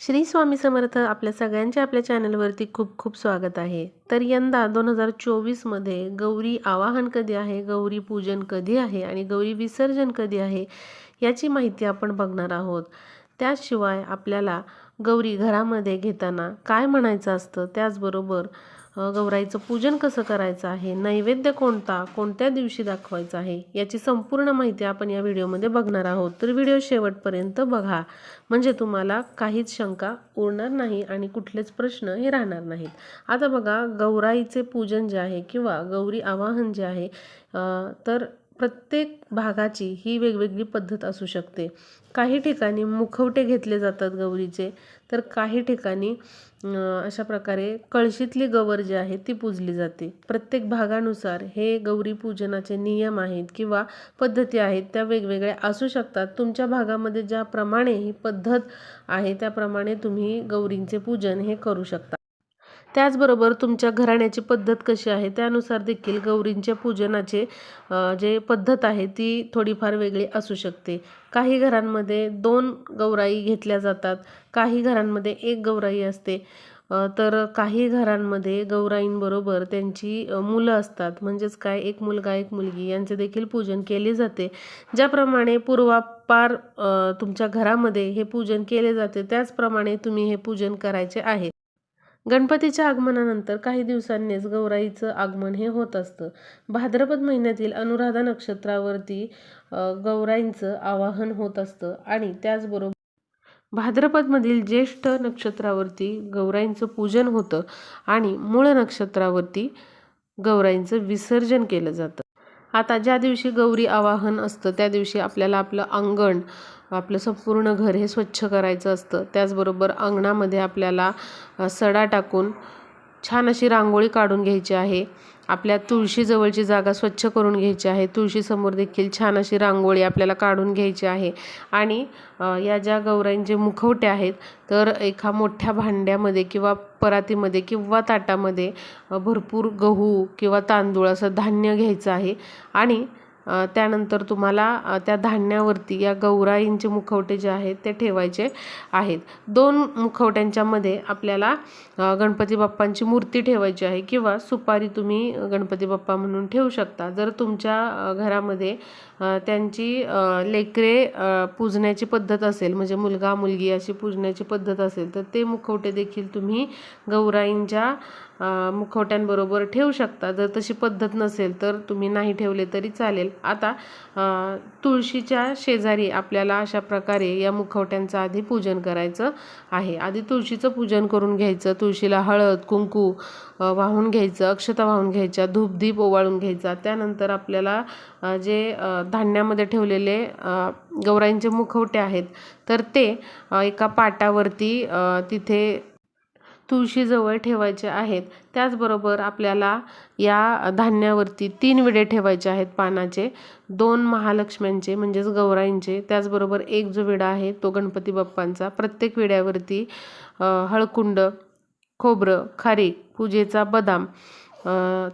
श्री स्वामी समर्थ आपल्या सगळ्यांच्या आपल्या चॅनलवरती खूप खूप स्वागत आहे. तर यंदा दोन हजार चोवीसमध्ये गौरी आवाहन कधी आहे गौरी पूजन कधी आहे आणि गौरी विसर्जन कधी आहे याची माहिती आपण बघणार आहोत. त्याशिवाय आपल्याला गौरी घरामध्ये घेताना काय म्हणायचं असतं त्याचबरोबर गौराईचं पूजन कसं करायचं आहे? नैवेद्य कोणता? कोणत्या दिवशी दाखवायचा आहे? याची संपूर्ण माहिती आपण या व्हिडिओमध्ये बघणार आहोत. तर व्हिडिओ शेवटपर्यंत बघा. म्हणजे तुम्हाला काहीच शंका उरणार नाही आणि कुठलेच प्रश्न हे राहणार नाहीत. आता बघा गौराईचे पूजन जे आहे किंवा गौरी आवाहन जे आहे तर प्रत्येक भागाची ही वेगवेगळी पद्धत असू शकते. काही ठिकाणी मुखवटे घेतले जातात गौरीचे तर काही ठिकाणी अशा प्रकारे कळशीतली गवर जी आहे ती पूजली जाते. प्रत्येक भागानुसार हे गौरी पूजनाचे नियम आहेत किंवा पद्धती आहेत त्या वेगवेगळ्या असू शकतात. तुमच्या भागामध्ये ज्याप्रमाणे ही पद्धत आहे त्याप्रमाणे तुम्ही गौरींचे पूजन हे करू शकता. त्याचबरोबर तुमच्या घराण्याची पद्धत कशी आहे? त्यानुसार देखील गौरींच्या पूजनाचे जे पद्धत आहे ती थोडीफार वेगळी असू शकते. काही घरांमध्ये दोन गौराई घेतल्या जातात काही घरांमध्ये एक गौराई असते. तर काही घरांमध्ये गौराईंबरोबर त्यांची मुलं असतात. म्हणजेच काय? एक मुलगा एक मुलगी यांचे देखील पूजन केले जाते. ज्याप्रमाणे पूर्वापार तुमच्या घरामध्ये हे पूजन केले जाते त्याचप्रमाणे तुम्ही हे पूजन करायचे आहे. गणपतीच्या आगमनानंतर काही दिवसांनीच गौराईचं आगमन हे होत असतं. भाद्रपद महिन्यातील अनुराधा नक्षत्रावरती गौराईंचं आवाहन होत असतं आणि त्याचबरोबर भाद्रपदमधील ज्येष्ठ नक्षत्रावरती गौराईंचं पूजन होतं आणि मूळ नक्षत्रावरती गौराईंचं विसर्जन केलं जातं. आता ज्या दिवशी गौरी आवाहन असतं त्या दिवशी आपल्याला आपलं अंगण आपलं संपूर्ण घर हे स्वच्छ करायचं असतं. त्याचबरोबर अंगणामध्ये आपल्याला सडा टाकून छान अशी रांगोळी काढून घ्यायची आहे. आपल्या तुळशीजवळची जागा स्वच्छ करून घ्यायची आहे. तुळशीसमोर देखील छान अशी रांगोळी आपल्याला काढून घ्यायची आहे. आणि या ज्या गौराईंचे मुखवटे आहेत तर एका मोठ्या भांड्यामध्ये किंवा परातीमध्ये किंवा ताटामध्ये भरपूर गहू किंवा तांदूळ असं धान्य घ्यायचं आहे. आणि त्यानंतर तुम्हाला त्या धान्यावरती या गौराईंचे मुखवटे जे आहेत ते ठेवायचे आहेत. दोन मुखवट्यांच्यामध्ये आपल्याला गणपती बाप्पांची मूर्ती ठेवायची आहे किंवा सुपारी तुम्ही गणपती बाप्पा म्हणून ठेवू शकता. जर तुमच्या घरामध्ये त्यांची लेकरे पूजण्याची पद्धत असेल म्हणजे मुलगा मुलगी अशी पूजण्याची पद्धत असेल तर ते मुखवटे देखील तुम्ही गौराईंच्या मुखवट्यांबरोबर ठेवू शकता. जर तशी पद्धत नसेल तर तुम्ही नाही ठेवले तरी चालेल. आता तुळशीच्या शेजारी आपल्याला अशा प्रकारे या मुखवट्यांचं आधी पूजन करायचं आहे. आधी तुळशीचं पूजन करून घ्यायचं. तुळशीला हळद कुंकू वाहून घ्यायचं अक्षता वाहून घ्यायच्या धूपदीप ओवाळून घ्यायचा. त्यानंतर आपल्याला जे धान्यामध्ये ठेवलेले गौराईंचे मुखवटे आहेत तर ते एका पाटावरती तिथे तुळशीजवळ ठेवायचे आहेत. त्याचबरोबर आपल्याला या धान्यावरती तीन विडे ठेवायचे आहेत पानाचे. दोन महालक्ष्म्यांचे म्हणजेच गौराईंचे. त्याचबरोबर एक जो विडा आहे तो गणपती बाप्पांचा. प्रत्येक विड्यावरती हळकुंड खोबरं खारीक पूजेचा बदाम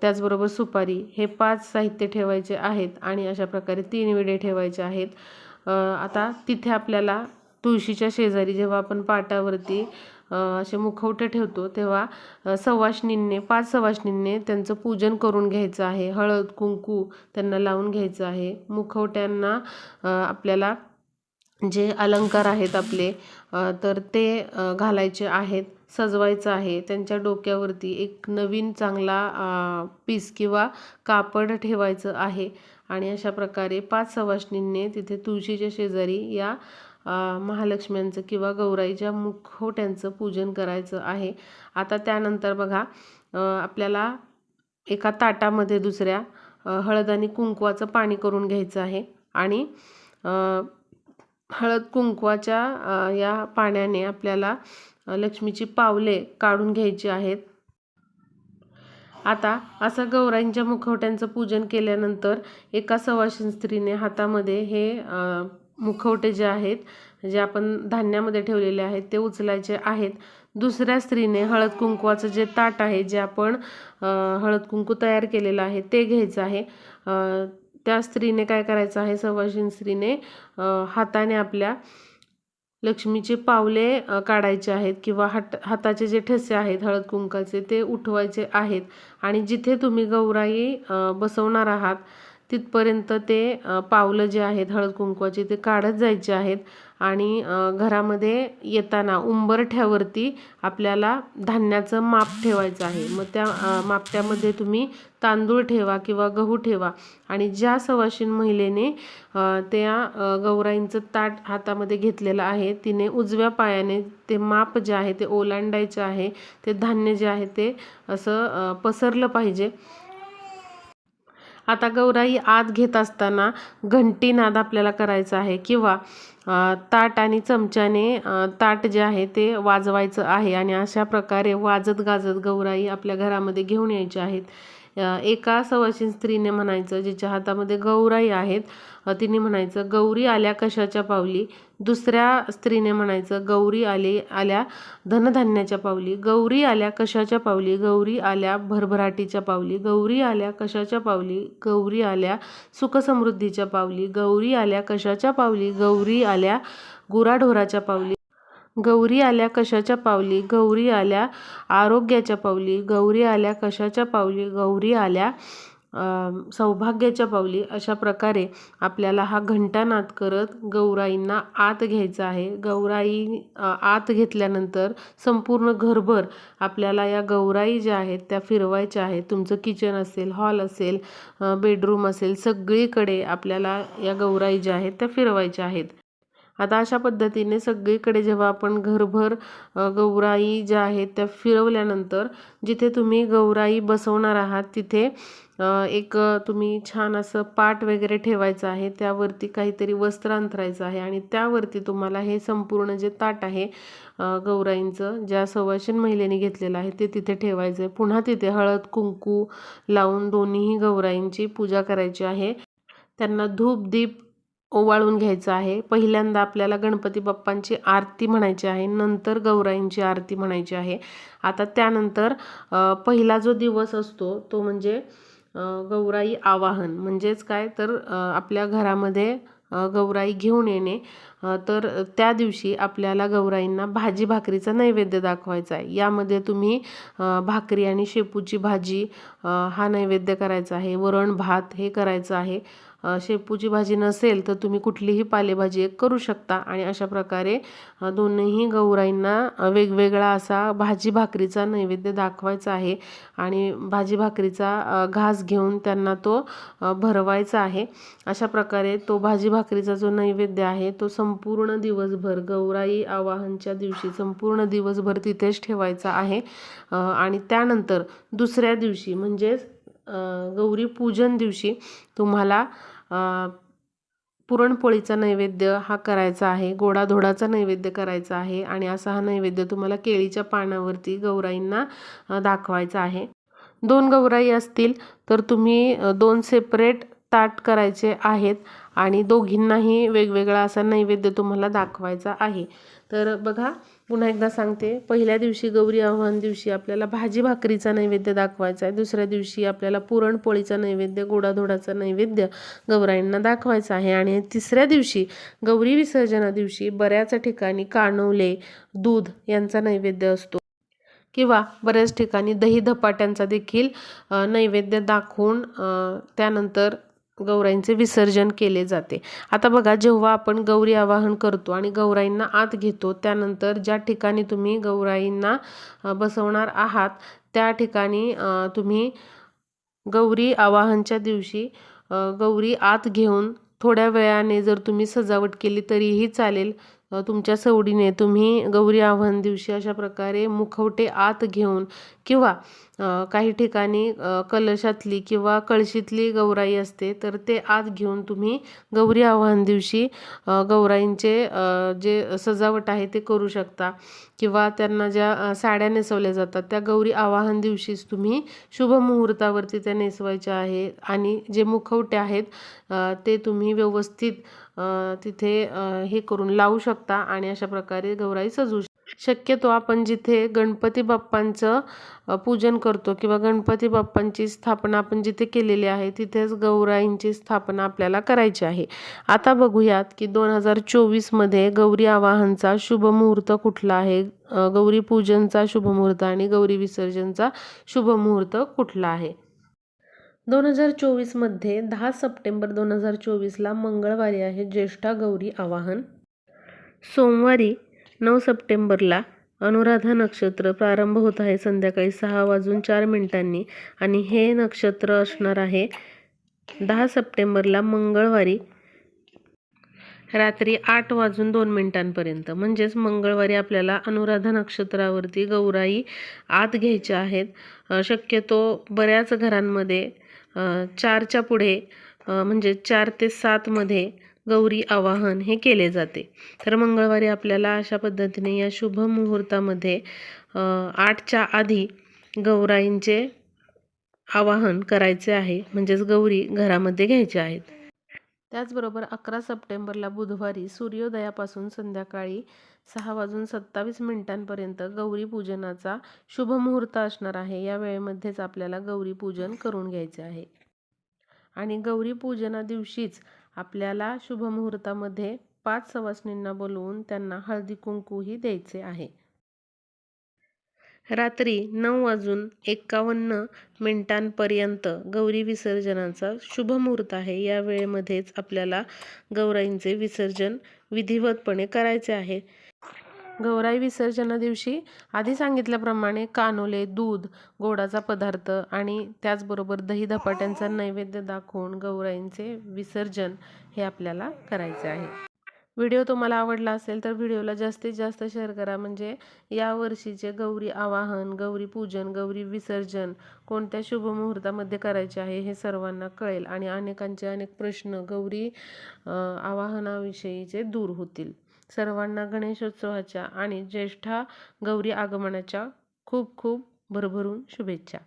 त्याचबरोबर सुपारी हे पाच साहित्य ठेवायचे आहेत आणि अशा प्रकारे तीन विडे ठेवायचे आहेत. आता तिथे आपल्याला तुळशीच्या शेजारी जेव्हा आपण पाटावरती असे मुखवटे ठेवतो तेव्हा अ, पाच सवाष्णींनी त्यांचं पूजन करून घ्यायचं आहे. हळद कुंकू त्यांना लावून घ्यायचं आहे. मुखवट्यांना आपल्याला जे अलंकार आहेत आपले तर ते घालायचे आहेत सजवायचं आहे. त्यांच्या डोक्यावरती एक नवीन चांगला पीस किंवा कापड ठेवायचं आहे. आणि अशा प्रकारे पाच सवाष्णींनी तिथे तुळशीच्या शेजारी या महालक्ष्म्यांचं किंवा गौराईच्या मुखवट्यांचं पूजन करायचं आहे. आता त्यानंतर बघा आपल्याला एका ताटामध्ये दुसऱ्या हळद आणि कुंकवाचं पाणी करून घ्यायचं आहे. आणि हळद कुंकवाच्या या पाण्याने आपल्याला लक्ष्मीची पावले काढून घ्यायची आहेत. आता असं गौराईंच्या मुखवट्यांचं पूजन केल्यानंतर एका सवाशीण स्त्रीने हातामध्ये हे मुखवटे जे आहेत जे आपण धान्यामध्ये ठेवलेले आहेत ते उचलायचे आहेत. दुसऱ्या स्त्रीने हळद कुंकवाचं जे ताट आहे जे आपण हळद कुंकू तयार केलेलं आहे ते घ्यायचं आहे. त्या स्त्रीने काय करायचं आहे सवाशीण स्त्रीने हाताने आपल्या लक्ष्मीचे पावले काढायचे आहेत किंवा हात हाताचे जे ठसे आहेत हळद कुंकाचे ते उठवायचे आहेत. आणि जिथे तुम्ही गौराई बसवणार आहात तिथपर्यंत ते पावलं जे आहेत हळद कुंकवाची ते काढत जायचे आहेत आणि घरामध्ये येताना उंबरठ्यावरती आपल्याला धान्याचं माप ठेवायचं आहे. मग त्या मापट्यामध्ये तुम्ही तांदूळ ठेवा किंवा गहू ठेवा आणि ज्या सवाशीन महिलेने त्या गौराईंचं ताट हातामध्ये घेतलेलं आहे तिने उजव्या पायाने ते माप जे आहे ते ओलांडायचे आहे ते धान्य जे आहे ते असं पसरलं पाहिजे. आता गौराई आत घेत असताना घंटी नाद आपल्याला करायचा आहे किंवा ताट आणि चमच्याने ताट जे आहे ते वाजवायचं आहे आणि अशा प्रकारे वाजत गाजत गौराई आपल्या घरामध्ये घेऊन यायच्या आहेत. एका सवाशीन स्त्रीने म्हणायचं जिच्या हातामध्ये गौराई आहेत तिने म्हणायचं गौरी आल्या कशाच्या पावली दुसऱ्या स्त्रीने म्हणायचं गौरी आले आल्या धनधान्याच्या पावली गौरी आल्या कशाच्या पावली गौरी आल्या भरभराटीच्या पावली गौरी आल्या कशाच्या पावली गौरी आल्या सुखसमृद्धीच्या पावली गौरी आल्या कशाच्या पावली गौरी आल्या गुराढोराच्या पावली गौरी आल्या कशाच्या पावली गौरी आल्या आरोग्याच्या पावली गौरी आल्या कशाच्या पावली गौरी आल्या सौभाग्याच्या पावली. अशा प्रकारे आपल्याला हा घंटानाद करत गौराईंना आत घ्यायचा आहे. गौराई आत घेतल्यानंतर संपूर्ण घरभर आपल्याला या गौराई ज्या आहेत त्या फिरवायच्या आहेत. तुमचं किचन असेल हॉल असेल बेडरूम असेल सगळीकडे आपल्याला या गौराई ज्या आहेत त्या फिरवायच्या आहेत. आता अशा पद्धतीने सगळीकडे जेव्हा आपण घरभर गौराई ज्या आहेत त्या फिरवल्यानंतर जिथे तुम्ही गौराई बसवणार आहात तिथे एक तुम्ही छान असं पाट वगैरे ठेवायचं आहे त्यावरती काहीतरी वस्त्र अंतरायचं आहे आणि त्यावरती तुम्हाला हे संपूर्ण जे ताट आहे गौराईंचं ज्या सवाशीन महिलेने घेतलेलं आहे ते तिथे ठेवायचं आहे. पुन्हा तिथे हळद कुंकू लावून दोन्हीही गौराईंची पूजा करायची आहे. त्यांना धूप दीप ओवाळून घ्यायचं आहे. पहिल्यांदा आपल्याला गणपती बाप्पांची आरती म्हणायची आहे. नंतर गौराईंची आरती म्हणायची आहे. आता त्यानंतर पहिला जो दिवस असतो तो म्हणजे गौराई आवाहन. म्हणजेच काय? तर आपल्या घरामध्ये गौराई घेऊन येणे. तर त्या दिवशी आपल्याला गौराईंना भाजी भाकरीचा नैवेद्य दाखवायचा आहे. यामध्ये तुम्ही भाकरी आणि शेपूची भाजी हा नैवेद्य करायचा आहे. वरण भात हे करायचं आहे. शेपूची भाजी नसेल तर तुम्ही कुठलीही पालेभाजी एक करू शकता. आणि अशा प्रकारे दोन्ही गौराईंना वेगवेगळा असा भाजी भाकरीचा नैवेद्य दाखवायचा आहे. आणि भाजी भाकरीचा घास घेऊन त्यांना तो भरवायचा आहे. अशा प्रकारे तो भाजी भाकरीचा जो नैवेद्य आहे तो संपूर्ण दिवसभर गौराई आवाहनच्या दिवशी संपूर्ण दिवसभर तिथेच ठेवायचा आहे. आणि त्यानंतर दुसऱ्या दिवशी म्हणजेच गौरी पूजन दिवशी तुम्हाला पुरणपोळीचा नैवेद्य हा करायचा आहे गोडाधोडाचा नैवेद्य करायचा आहे आणि असा हा नैवेद्य तुम्हाला केळीच्या पानावरती गौराईंना दाखवायचा आहे. दोन गौराई असतील तर तुम्ही दोन सेपरेट ताट करायचे आहेत आणि दोघींनाही वेगवेगळा असा नैवेद्य तुम्हाला दाखवायचा आहे. तर बघा पुन्हा एकदा सांगते. पहिल्या दिवशी गौरी आव्हान दिवशी आपल्याला भाजी भाकरीचा नैवेद्य दाखवायचा आहे. दुसऱ्या दिवशी आपल्याला पुरणपोळीचा नैवेद्य गोडाधोडाचा नैवेद्य गौराईंना दाखवायचा आहे. आणि तिसऱ्या दिवशी गौरी विसर्जना दिवशी बऱ्याच ठिकाणी कानवले दूध यांचा नैवेद्य असतो. किंवा बऱ्याच ठिकाणी दही धपाट्यांचा देखील नैवेद्य दाखवून त्यानंतर गौराईंचे विसर्जन केले जाते. आता बघा जेव्हा आपण गौरी आवाहन करतो आणि गौराईंना आत घेतो त्यानंतर ज्या ठिकाणी तुम्ही गौराईंना बसवणार आहात त्या ठिकाणी तुम्ही गौरी आवाहनच्या दिवशी गौरी आत घेऊन थोड्या वेळाने जर तुम्ही सजावट केली तरीही चालेल. तुमच्या सवडीने तुम्ही गौरी आव्हान दिवशी अशा प्रकारे मुखवटे आत घेऊन किंवा काही ठिकाणी कलशातली किंवा कळशीतली गौराई असते तर ते आत घेऊन तुम्ही गौरी आव्हान दिवशी गौराईंचे जे सजावट आहे ते करू शकता. किंवा त्यांना ज्या साड्या नेसवल्या जातात त्या गौरी आवाहन दिवशीच तुम्ही शुभ मुहूर्तावरती त्या नेसवायच्या आहे. आणि जे मुखवटे आहेत ते तुम्ही व्यवस्थित तिथे हे करून लावू शकता आणि अशा प्रकारे गौराई सजवू शकता शक्यतो आपण जिथे गणपती बाप्पांचं पूजन करतो किंवा गणपती बाप्पांची स्थापना आपण जिथे केलेली आहे तिथेच गौराईंची स्थापना आपल्याला करायची आहे. आता बघूयात की दोन हजार चोवीसमध्ये गौरी आवाहनचा शुभ मुहूर्त कुठला आहे? गौरी पूजनचा शुभ मुहूर्त आणि गौरी विसर्जनचा शुभ मुहूर्त कुठला आहे? दोन हजार चोवीसमध्ये दहा सप्टेंबर दोन हजार चोवीसला मंगळवारी आहे ज्येष्ठा गौरी आवाहन. सोमवारी नऊ सप्टेंबरला अनुराधा नक्षत्र प्रारंभ होत आहे संध्याकाळी सहा वाजून चार मिनिटांनी आणि हे नक्षत्र असणार आहे दहा सप्टेंबरला मंगळवारी रात्री आठ वाजून दोन मिनिटांपर्यंत. म्हणजेच मंगळवारी आपल्याला अनुराधा नक्षत्रावरती गौराई आत घ्यायच्या आहेत. शक्यतो बऱ्याच घरांमध्ये चारच्या पुढे म्हणजे चार ते सातमध्ये गौरी आवाहन हे केले जाते. तर मंगळवारी आपल्याला अशा पद्धतीने या शुभ मुहूर्तामध्ये आठच्या आधी गौराईंचे आवाहन करायचे आहे. म्हणजेच गौरी घरामध्ये घ्यायच्या आहेत. त्याचबरोबर अकरा सप्टेंबरला बुधवारी सूर्योदयापासून संध्याकाळी सहा वाजून सत्तावीस मिनिटांपर्यंत गौरी पूजनाचा शुभ मुहूर्त असणार आहे. या वेळेमध्येच आपल्याला गौरी पूजन करून घ्यायचे आहे. आणि गौरी पूजना दिवशीच आपल्याला शुभ मुहूर्तामध्ये पाच सवासणींना बोलवून त्यांना हळदी कुंकूही द्यायचे आहे. रात्री नऊ वाजून एकावन्न मिनिटांपर्यंत गौरी विसर्जनाचा शुभ मुहूर्त आहे. या वेळेमध्येच आपल्याला गौराईंचे विसर्जन विधिवतपणे करायचे आहे. गौराई विसर्जना दिवशी आधी सांगितल्याप्रमाणे कानोले दूध गोडाचा पदार्थ आणि त्याचबरोबर दही धपाट्यांचा नैवेद्य दाखवून गौराईंचे विसर्जन हे आपल्याला करायचे आहे. व्हिडिओ तुम्हाला आवडला असेल तर व्हिडिओला जास्तीत जास्त शेअर करा. म्हणजे यावर्षीचे गौरी आवाहन गौरी पूजन गौरी विसर्जन कोणत्या शुभ मुहूर्तामध्ये करायचे आहे हे सर्वांना कळेल आणि अनेकांचे अनेक प्रश्न गौरी आवाहनाविषयीचे दूर होतील. सर्वांना गणेशोत्सवाच्या आणि ज्येष्ठा गौरी आगमनाच्या खूप खूप भरभरून शुभेच्छा.